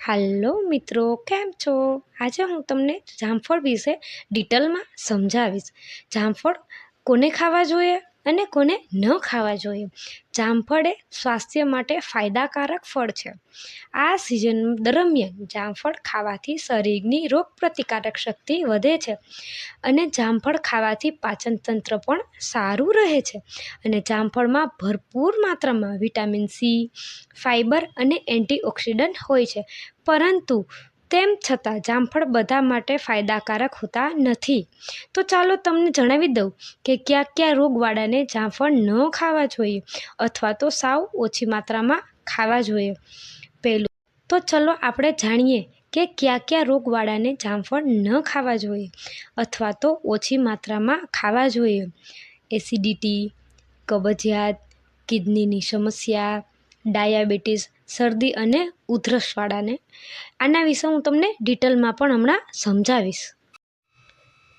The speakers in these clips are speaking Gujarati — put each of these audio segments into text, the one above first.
હાલો મિત્રો, કેમ છો? આજે હું તમને જામફળ વિશે ડિટેલમાં સમજાવીશ. જામફળ કોને ખાવા જોઈએ? અને કોને ન ખાવા જોઈએ. જામફળ એ સ્વાસ્થ્ય માટે ફાયદાકારક ફળ છે. આ સિઝન દરમિયાન જામફળ ખાવાથી શરીરની રોગ પ્રતિકારક શક્તિ વધે છે અને જામફળ ખાવાથી પાચનતંત્ર પણ સારું રહે છે અને જામફળમાં ભરપૂર માત્રામાં વિટામિન સી ફાઇબર અને એન્ટીઓક્સિડન્ટ હોય છે. પરંતુ તેમ છતાં જામફળ બધા માટે ફાયદાકારક હોતા નથી. તો ચાલો તમને જણાવી દઉં કે કયા કયા રોગવાળાને જામફળ ન ખાવા જોઈએ અથવા તો સાવ ઓછી માત્રામાં ખાવા જોઈએ. પહેલું, તો ચલો આપણે જાણીએ કે કયા કયા રોગવાળાને જામફળ ન ખાવા જોઈએ અથવા તો ઓછી માત્રામાં ખાવા જોઈએ. એસિડિટી, કબજિયાત, કિડનીની સમસ્યા ડાયાબિટીસ, શરદી અને ઉધરસવાળાને. આના વિશે હું તમને ડિટેલમાં પણ હમણાં સમજાવીશ.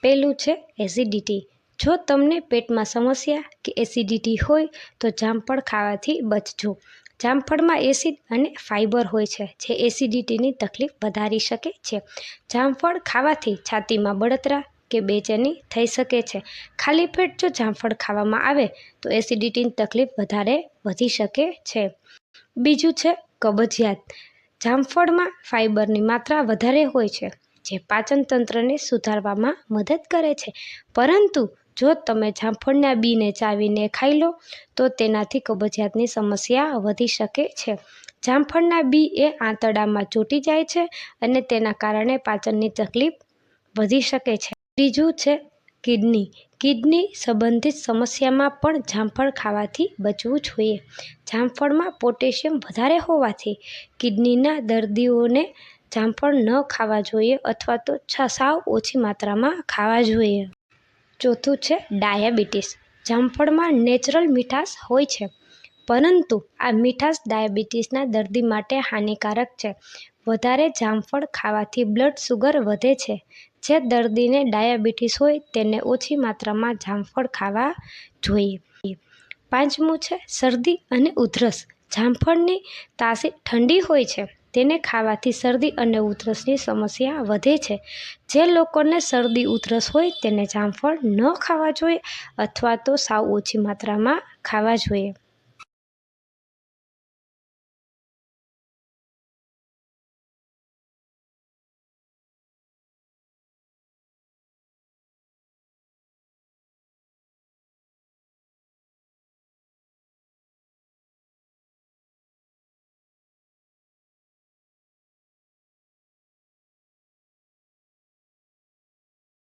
પહેલું છે એસિડિટી. જો તમને પેટમાં સમસ્યા કે એસિડિટી હોય, તો જામફળ ખાવાથી બચજો. જામફળમાં એસિડ અને ફાઇબર હોય છે, જે એસિડિટીની તકલીફ વધારી શકે છે. જામફળ ખાવાથી છાતીમાં બળતરા કે બેચેની થઈ શકે છે. ખાલી પેટ જો જામફળ ખાવામાં આવે, તો એસિડિટીની તકલીફ વધારે વધી શકે છે. બીજું છે કબજિયાત. જામફળમાં ફાઇબરની માત્રા વધારે હોય છે, જે પાચન તંત્રને સુધારવામાં મદદ કરે છે. પરંતુ જો તમે જામફળના બીને ચાવીને ખાઈ લો, તો તેનાથી કબજિયાતની સમસ્યા વધી શકે છે. જામફળના બી એ આંતરડામાં ચોંટી જાય છે અને તેના કારણે પાચનની તકલીફ વધી શકે છે. ત્રીજું છે કિડની. કિડની સંબંધિત સમસ્યામાં પણ જામફળ ખાવાથી બચવું જોઈએ. જામફળમાં પોટેશિયમ વધારે હોવાથી કિડનીના દર્દીઓને જામફળ ન ખાવા જોઈએ અથવા તો સાવ ઓછી માત્રામાં ખાવા જોઈએ. ચોથું છે ડાયાબિટીસ. જામફળમાં નેચરલ મીઠાશ હોય છે, પરંતુ આ મીઠાશ ડાયાબિટીસના દર્દી માટે હાનિકારક છે. વધારે જામફળ ખાવાથી બ્લડ શુગર વધે છે. જે દર્દીને ડાયાબિટીસ હોય તેને ઓછી માત્રામાં જામફળ ખાવા જોઈએ. પાંચમું છે શરદી અને ઉધરસ. જામફળની તાસીર ઠંડી હોય છે, તેને ખાવાથી શરદી અને ઉધરસની સમસ્યા વધે છે. જે લોકોને શરદી, ઉધરસ હોય તેને જામફળ ન ખાવા જોઈએ અથવા તો સાવ ઓછી માત્રામાં ખાવા જોઈએ.